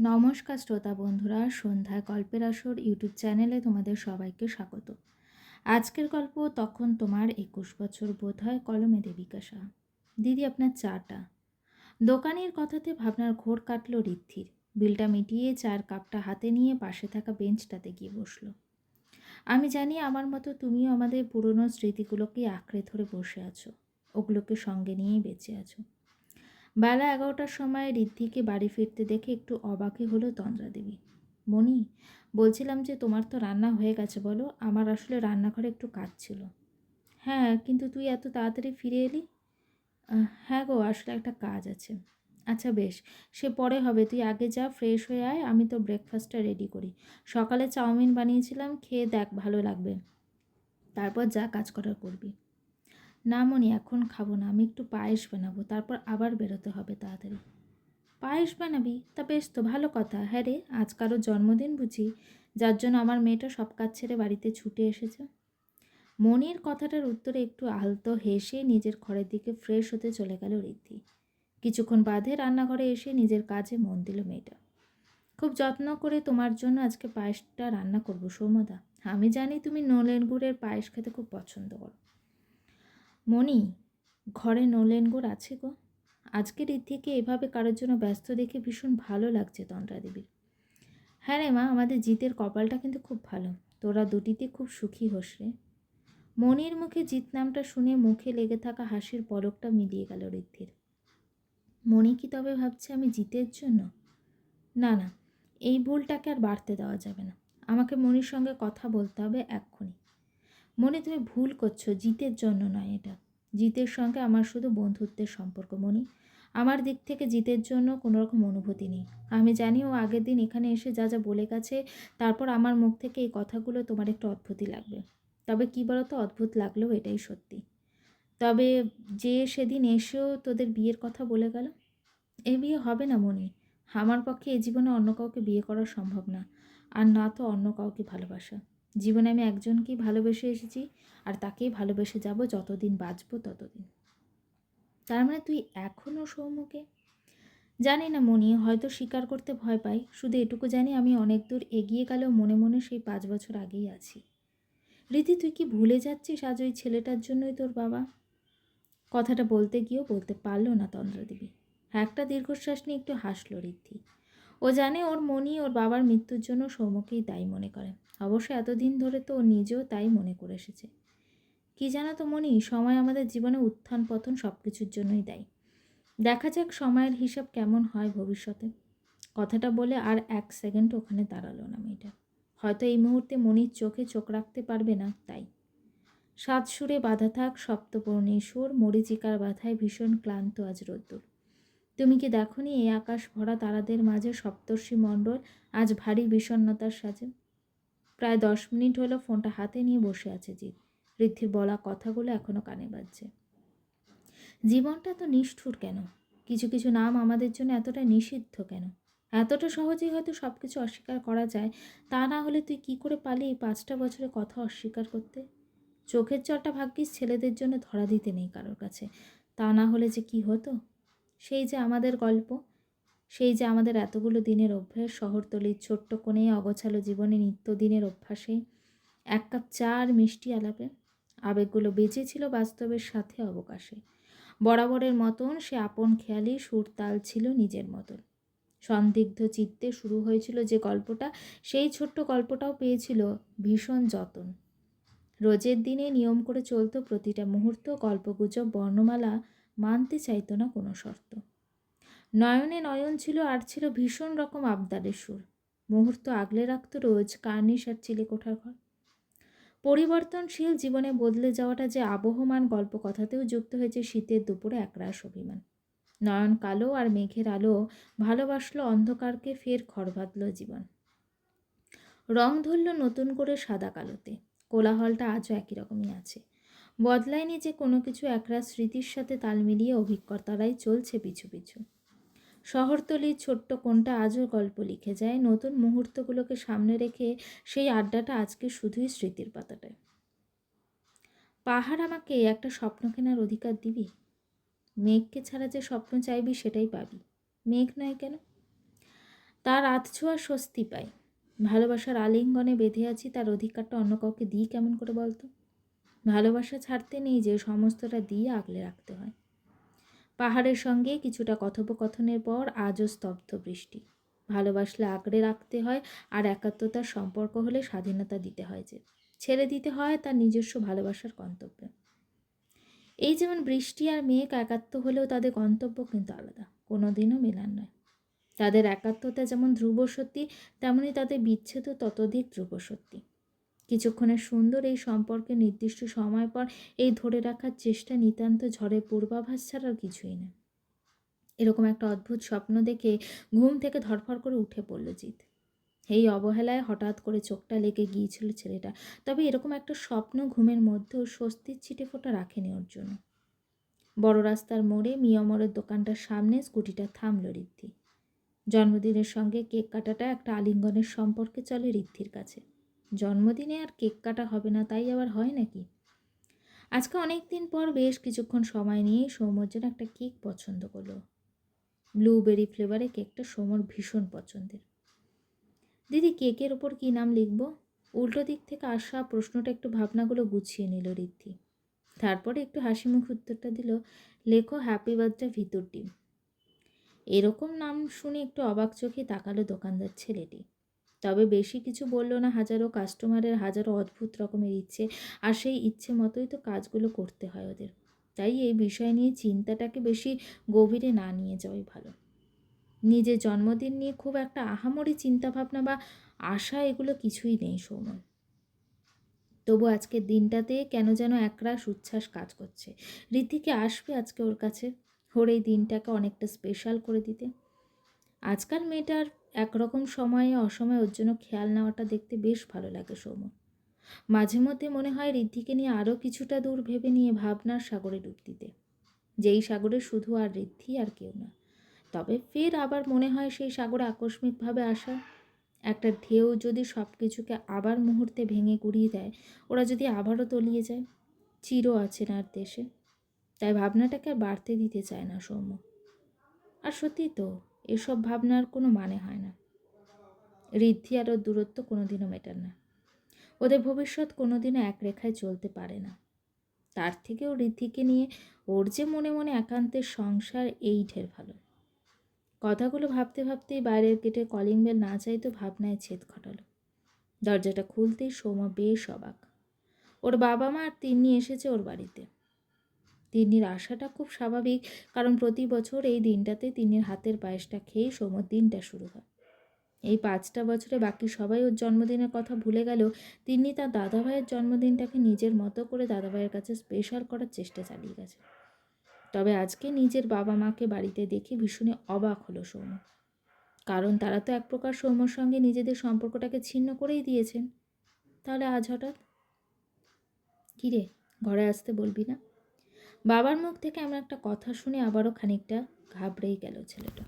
নমস্কার শ্রোতা বন্ধুরা, সন্ধ্যায় গল্পের আসর ইউটিউব চ্যানেলে তোমাদের সবাইকে স্বাগত। আজকের গল্প, তখন তোমার একুশ বছর বোধ হয় কলমে দেবিকা সাহা দিদি, আপনার চাটা। দোকানের কথাতে ভাবনার ঘোর কাটল ঋদ্ধির। বিলটা মিটিয়ে চার কাপটা হাতে নিয়ে পাশে থাকা বেঞ্চটাতে গিয়ে বসল। আমি জানি আমার মতো তুমিও আমাদের পুরনো স্মৃতিগুলোকে আঁকড়ে ধরে বসে আছো। ওগুলোকে সঙ্গে নিয়েই বেঁচে আছো। বেলা এগারোটার সময় ঋদ্ধিকে বাড়ি ফিরতে দেখে একটু অবাকই হলো তন্দ্রা দেবী মনি বলছিলাম যে তোমার তো রান্না হয়ে গেছে বলো, আমার আসলে রান্নাঘরে একটু কাজ ছিল। হ্যাঁ কিন্তু তুই এত তাড়াতাড়ি ফিরে এলি? হ্যাঁ গো, আসলে একটা কাজ আছে। আচ্ছা বেশ, সে পরে হবে, তুই আগে যা, ফ্রেশ হয়ে আয়, আমি তো ব্রেকফাস্টটা রেডি করি। সকালে চাউমিন বানিয়েছিলাম, খেয়ে দেখ, ভালো লাগবে। তারপর যা কাজ করার করবি। না মনি এখন খাব না, আমি একটু পায়েস বানাবো, তারপর আবার বেরোতে হবে তাড়াতাড়ি। পায়েস বানাবি? তা বেশ তো, ভালো কথা। হ্যাঁ রে, আজ কারও জন্মদিন বুঝি, যার জন্য আমার মেয়েটা সব কাজ ছেড়ে বাড়িতে ছুটে এসেছে। মনির কথাটার উত্তরে একটু আলতো হেসে নিজের ঘরের দিকে ফ্রেশ হতে চলে গেল ঋদ্ধি। কিছুক্ষণ বাদে রান্নাঘরে এসে নিজের কাজে মন দিল মেয়েটা। খুব যত্ন করে তোমার জন্য আজকে পায়েসটা রান্না করব সৌমদা আমি জানি তুমি নলেন গুড়ের পায়েস খেতে খুব পছন্দ করো। মনি ঘরে নলেন গুড় আছে গো। আজকে ঋদ্ধিকে এভাবে কারোর জন্য ব্যস্ত দেখে ভীষণ ভালো লাগছে তন্দ্রা দেবীর। হ্যাঁ রে মা, আমাদের জিতের কপালটা কিন্তু খুব ভালো। তোরা দুটিতে খুব সুখী হোস রে। মনির মুখে জিত নামটা শুনে মুখে লেগে থাকা হাসির পলকটা মিলিয়ে গেল ঋদ্ধির। মনি কি তবে ভাবছে আমি জিতের জন্য? না না, এই ভুলটাকে আর বাড়তে দেওয়া যাবে না। আমাকে মনির সঙ্গে কথা বলতে হবে এক্ষুনি। মনে তুমি ভুল করছ, জিতের জন্য নয় এটা। জিতের সঙ্গে আমার শুধু বন্ধুত্বের সম্পর্ক মনি আমার দিক থেকে জিতের জন্য কোনো রকম অনুভূতি নেই। আমি জানি ও আগের দিন এখানে এসে যা যা বলে গেছে, তারপর আমার মুখ থেকে এই কথাগুলো তোমার একটু অদ্ভুতই লাগবে। তবে কী বলতো, অদ্ভুত লাগলেও এটাই সত্যি। তবে যে সেদিন এসেও তোদের বিয়ের কথা বলে গেল? এ বিয়ে হবে না মনি আমার পক্ষে এ জীবনে অন্য কাউকে বিয়ে করা সম্ভব না। আর না তো অন্য কাউকে ভালোবাসা। জীবনে আমি একজনকেই ভালোবেসে এসেছি আর তাকেই ভালোবেসে যাব, যতদিন বাঁচবো ততদিন। তার মানে তুই এখনও সৌমুখে জানি না মনি, হয়তো স্বীকার করতে ভয় পাই শুধু এটুকু জানি, আমি অনেক দূর এগিয়ে গেলেও মনে মনে সেই পাঁচ বছর আগেই আছি। রীতি, তুই কি ভুলে যাচ্ছিস আজ ওই ছেলেটার জন্যই তোর বাবা? কথাটা বলতে গিয়েও বলতে পারল না তন্দ্রাদেবী। একটা দীর্ঘশ্বাস নিয়ে একটু হাসলো ঋদ্ধি ও জানে ওর মনি, ওর বাবার মৃত্যুর জন্য সৌমকেই দায়ী মনে করে। অবশ্য এতদিন ধরে তো নিজেও তাই মনে করে এসেছে। কি জানো তো মনি সময় আমাদের জীবনে উত্থান পতন সব কিছুর জন্যই দেয়। দেখা যাক সময়ের হিসাব কেমন হয় ভবিষ্যতে। কথাটা বলে আর এক সেকেন্ড ওখানে দাঁড়াল না মেয়েটা। হয়তো এই মুহূর্তে মনির চোখে চোখ রাখতে পারবে না তাই। সাত সুরে বাধা থাক সপ্তপর্ণী সুর, মরিচিকার বাধায় ভীষণ ক্লান্ত আজ রোদ্দুর। তুমি কি দেখনি এই আকাশ ভরা তারাদের মাঝে সপ্তর্ষি মণ্ডল আজ ভারী বিষণ্ণতার সাজে? প্রায় দশ মিনিট হলো ফোনটা হাতে নিয়ে বসে আছে জিৎ। ঋদ্ধির বলা কথাগুলো এখনও কানে বাজছে। জীবনটা তো নিষ্ঠুর কেন? কিছু কিছু নাম আমাদের জন্য এতটা নিষিদ্ধ কেন? এতটা সহজেই হয়তো সব কিছু অস্বীকার করা যায়, তা না হলে তুই কি করে পালি এই পাঁচটা বছরের কথা অস্বীকার করতে? চোখের জলটা ভাগ্যিস ছেলেদের জন্য ধরা দিতে নেই কারোর কাছে। তা না হলে যে কি হতো? সেই যে আমাদের গল্প সেই যে আমাদের এতগুলো দিনের অভ্যাস, শহরতলির ছোট্ট কোণে অগোছালো জীবনে নিত্যদিনের অভ্যাসে এক কাপ চা আর মিষ্টি আলাপে। আবেগগুলো বেঁচে ছিল বাস্তবের সাথে অবকাশে। বরাবরের মতন সে আপন খেয়ালি সুরতাল ছিল নিজের মতন। সন্দিগ্ধ চিত্তে শুরু হয়েছিল যে গল্পটা, সেই ছোট্ট গল্পটাও পেয়েছিল ভীষণ যতন। রোজের দিনে নিয়ম করে চলতো প্রতিটা মুহূর্ত, গল্পগুজব, বর্ণমালা মানতে চাইতো না কোনো শর্ত। নয়নে নয়ন ছিল, আর ছিল ভীষণ রকম আবদারের সুর। মুহূর্ত আগলে রাখত রোজ কার্নিশ আর চিলে কোঠার ঘর। পরিবর্তনশীল জীবনে বদলে যাওয়াটা যে আবহমান গল্প কথাতেও যুক্ত হয়েছে শীতের দুপুরে একরাশ অভিমান। নয়ন কালো আর মেঘের আলো ভালোবাসলো অন্ধকারকে, ফের খড় বাঁধল জীবন। রং ধরল নতুন করে সাদা কালোতে। কোলাহলটা আজও একই রকমই আছে। বদলায়নি যে কোনো কিছু একরাশ স্মৃতির সাথে তাল মিলিয়ে অভিজ্ঞতারাই চলছে পিছু পিছু। শহরতলির ছোট্ট কোনটা আজও গল্প লিখে যায়। নতুন মুহূর্তগুলোকে সামনে রেখে সেই আড্ডাটা আজকে শুধুই স্মৃতির পাতাটায়। পাহাড় আমাকে একটা স্বপ্ন কেনার অধিকার দিবি? মেঘকে ছাড়া যে স্বপ্ন চাইবি সেটাই পাবি। মেঘ নয় কেন? তার আধছোঁয়া স্বস্তি পাই। ভালোবাসার আলিঙ্গনে বেঁধে আছি, তার অধিকারটা অন্য কাউকে দিই কেমন করে বলতো? ভালোবাসা ছাড়তে নেই যে সমস্তটা দিয়ে আগলে রাখতে হয়। পাহাড়ের সঙ্গে কিছুটা কথোপকথনের পর আজও স্তব্ধ বৃষ্টি। ভালোবাসলে আঁকড়ে রাখতে হয় আর একাত্মতার সম্পর্ক হলে স্বাধীনতা দিতে হয় যে। ছেড়ে দিতে হয় তার নিজস্ব ভালোবাসার গন্তব্যে। এই যেমন বৃষ্টি আর মেঘ একাত্ম হলেও তাদের গন্তব্য কিন্তু আলাদা কোনো দিনও মেলার নয়। তাদের একাত্মতা যেমন ধ্রুব সত্যি তেমনই তাদের বিচ্ছেদও ততোধিক ধ্রুব সত্যি। কিছুক্ষণের সুন্দর এই সম্পর্কে নির্দিষ্ট সময় পর এই ধরে রাখার চেষ্টা নিতান্ত ঝড়ের পূর্বাভাস ছাড়া কিছুই না। এরকম একটা অদ্ভুত স্বপ্ন দেখে ঘুম থেকে ধরফর করে উঠে পড়ল জিৎ। এই অবহেলায় হঠাৎ করে চোখটা লেগে গিয়েছিল ছেলেটা, তবে এরকম একটা স্বপ্ন ঘুমের মধ্যেও স্বস্তির ছিটে ফোটা রাখেনি ওর জন্য বড় রাস্তার মোড়ে মিয়মরের দোকানটার সামনে স্কুটিটা থামল ঋদ্ধি। জন্মদিনের সঙ্গে কেক কাটাটা একটা আলিঙ্গনের সম্পর্কে চলে ঋদ্ধির কাছে। জন্মদিনে আর কেক কাটা হবে না, তাই আবার হয় নাকি? আজকে অনেক দিন পর বেশ কিছুক্ষণ সময় নিয়ে সৌম্যর জন্য একটা কেক পছন্দ করল। ব্লুবেরি ফ্লেভারে কেকটা সৌম্যর ভীষণ পছন্দের। দিদি, কেকের ওপর কী নাম লিখব? উল্টো দিক থেকে আসা প্রশ্নটা একটু ভাবনাগুলো গুছিয়ে নিল ঋদ্ধি। তারপরে একটু হাসি মুখ উত্তরটা দিল, লেখো, হ্যাপি বার্থডে ভিতর টিম এরকম নাম শুনে একটু অবাক চোখে তাকালো দোকানদার ছেলেটি। তবে বেশি কিছু বলল না, হাজারো কাস্টমারের হাজারো অদ্ভুত রকমের ইচ্ছে, আর সেই ইচ্ছে মতোই তো কাজগুলো করতে হয় ওদের। তাই এই বিষয় নিয়ে চিন্তাটাকে বেশি গভীরে না নিয়ে যাওয়াই ভালো। নিজের জন্মদিন নিয়ে খুব একটা আহামরি চিন্তাভাবনা বা আশা এগুলো কিছুই নেই সৌমন। তবু আজকের দিনটাতে কেন যেন একরাশ উচ্ছ্বাস কাজ করছে। ঋদ্ধিকে আসবে আজকে ওর কাছে, ওর এই দিনটাকে অনেকটা স্পেশাল করে দিতে। আজকাল মেয়েটার একরকম সময়ে অসময়ে ওর জন্য খেয়াল নেওয়াটা দেখতে বেশ ভালো লাগে সৌম মাঝে মধ্যে মনে হয় ঋদ্ধিকে নিয়ে আরও কিছুটা দূর ভেবে নিয়ে ভাবনার সাগরে ডুব দিতে। যেই সাগরে শুধু আর ঋদ্ধি আর কেউ না। তবে ফের আবার মনে হয় সেই সাগরে আকস্মিকভাবে আসা। একটা ঢেউ যদি সব কিছুকে আবার মুহূর্তে ভেঙে গুড়িয়ে দেয়, ওরা যদি আবারও তলিয়ে যায় চির আছে না আর দেশে। তাই ভাবনাটাকে আর বাড়তে দিতে চায় না সৌম্য। আর সত্যি তো এসব ভাবনার কোনো মানে হয় না। ঋদ্ধি আর ওর দূরত্ব কোনোদিনও মেটার না। ওদের ভবিষ্যৎ কোনোদিনও এক রেখায় চলতে পারে না। তার থেকেও ঋদ্ধিকে নিয়ে ওর যে মনে মনে একান্তের সংসার, এই ঢের ভালো। কথাগুলো ভাবতে ভাবতেই বাইরের গেটে কলিং বেল না চাইতো ভাবনায় ছেদ ঘটালো। দরজাটা খুলতেই সৌমা বেশ অবাক। ওর বাবা মা আর তিন্নি এসেছে ওর বাড়িতে। তিন্নির আশাটা খুব স্বাভাবিক। কারণ প্রতি বছর এই দিনটাতে তিন্নির হাতের পায়েসটা খেয়েই সৌমর দিনটা শুরু হয়। এই পাঁচটা বছরে বাকি সবাই ওর জন্মদিনের কথা ভুলে গেলেও তিনি তার দাদাভাইয়ের জন্মদিনটাকে নিজের মতো করে দাদাভাইয়ের কাছে স্পেশাল করার চেষ্টা চালিয়ে গেছে। তবে আজকে নিজের বাবা মাকে বাড়িতে দেখে ভীষণই অবাক হলো সৌম্য কারণ তারা তো এক প্রকার সৌম্যর সঙ্গে নিজেদের সম্পর্কটাকে ছিন্ন করেই দিয়েছেন। তাহলে আজ হঠাৎ? কিরে, ঘরে আসতে বলবি না? বাবার মুখ থেকে এমন একটা কথা শুনে আবারও খানিকটা ঘাবড়েই গেল ছেলেটা।